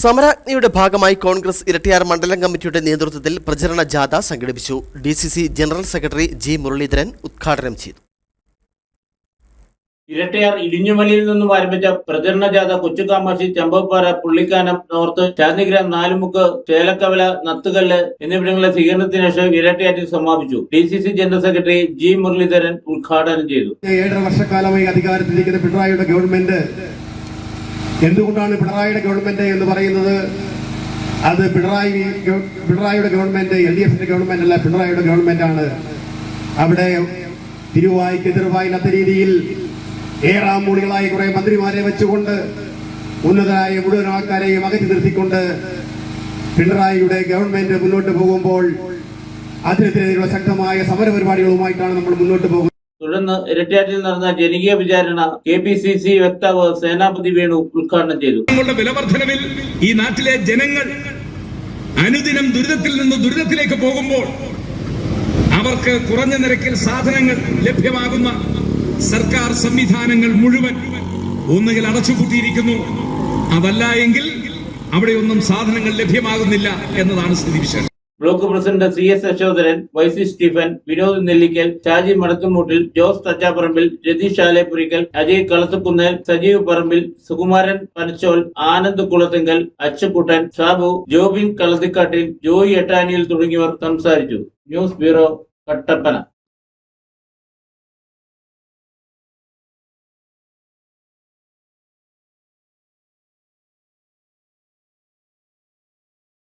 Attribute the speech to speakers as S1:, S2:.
S1: സമരാജ്ഞയുടെ ഭാഗമായി കോൺഗ്രസ് ഇരട്ടിയാർ മണ്ഡലം കമ്മിറ്റിയുടെ നേതൃത്വത്തിൽ പ്രചരണ ജാഥ സംഘടിപ്പിച്ചു. D C C general secretary G Muraleedharan ഉദ്ഘാടനം ചെയ്തു.
S2: ഇരട്ടയാർ ഇടിഞ്ഞുമലയിൽ നിന്നും ആരംഭിച്ച പ്രചരണ ജാഥ കൊച്ചുകാമാശി ചമ്പപ്പാറ പുള്ളിക്കാനം നോർത്ത് ചാന്ദിഗ്രാം നാലുമുക്ക് ചേലക്കവല നത്തുകല്ല് എന്നിവിടങ്ങളിലെ സ്വീകരണത്തിന് ശേഷം ഇരട്ടയാറ്റിൽ സമാപിച്ചു. D C C general secretary G Muraleedharan ഉദ്ഘാടനം ചെയ്തു.
S3: ഏഴര വർഷക്കാലമായി അധികാരത്തിലിരിക്കുന്ന പിണറായിയുടെ ഗവൺമെന്റ് എന്തുകൊണ്ടാണ് പിണറായിയുടെ ഗവൺമെന്റ് എന്ന് പറയുന്നത്? അത് പിണറായി പിണറായിയുടെ ഗവൺമെന്റ് എൽ ഡി എഫിന്റെ ഗവൺമെന്റ് അല്ല പിണറായിയുടെ ഗവൺമെന്റ് ആണ് അവിടെ തിരുവായിക്ക് തിരുവായില്ലാത്ത രീതിയിൽ ഏറാം മൂളികളായി കുറെ മന്ത്രിമാരെ വെച്ചുകൊണ്ട് ഉന്നതരായ മുഴുവൻ ആൾക്കാരെയും അകറ്റി നിർത്തിക്കൊണ്ട് പിണറായിയുടെ ഗവൺമെന്റ് മുന്നോട്ട് പോകുമ്പോൾ അതിനെതിരെയുള്ള ശക്തമായ സമര പരിപാടികളുമായിട്ടാണ് നമ്മൾ മുന്നോട്ട് പോകുന്നത്.
S2: തുടർന്ന് ഇരട്ടിയാറ്റിൽ നടന്ന ജനകീയ വിചാരണ കെ പി സി സി വക്താവ് സേനാപതി വേണു ഉദ്ഘാടനം ചെയ്തു.
S4: വിലവർദ്ധനവിൽ ഈ നാട്ടിലെ ജനങ്ങൾ അനുദിനം ദുരിതത്തിൽ നിന്ന് ദുരിതത്തിലേക്ക് പോകുമ്പോൾ അവർക്ക് കുറഞ്ഞ നിരക്കിൽ സാധനങ്ങൾ ലഭ്യമാകുന്ന സർക്കാർ സംവിധാനങ്ങൾ മുഴുവൻ ഒന്നുകിൽ അടച്ചുപൂട്ടിയിരിക്കുന്നു. അതല്ല എങ്കിൽ അവിടെയൊന്നും സാധനങ്ങൾ ലഭ്യമാകുന്നില്ല എന്നതാണ് സ്ഥിതിവിശേഷം
S2: block president C S Yashodharan വൈസി Stephen Vinod Nellikkal Shaji Madathumoottil Jose Thachaparambil Ratheesh ആലേപുരിക്കൽ Ajay Kalathukunnel Sajeev Parambil Sukumaran Panachol Anand Kulathinkal Achukuttan Shabu Jobin Kalathikattil Joy Ettaniyil തുടങ്ങിയവർ സംസാരിച്ചു. News bureau Kattappana.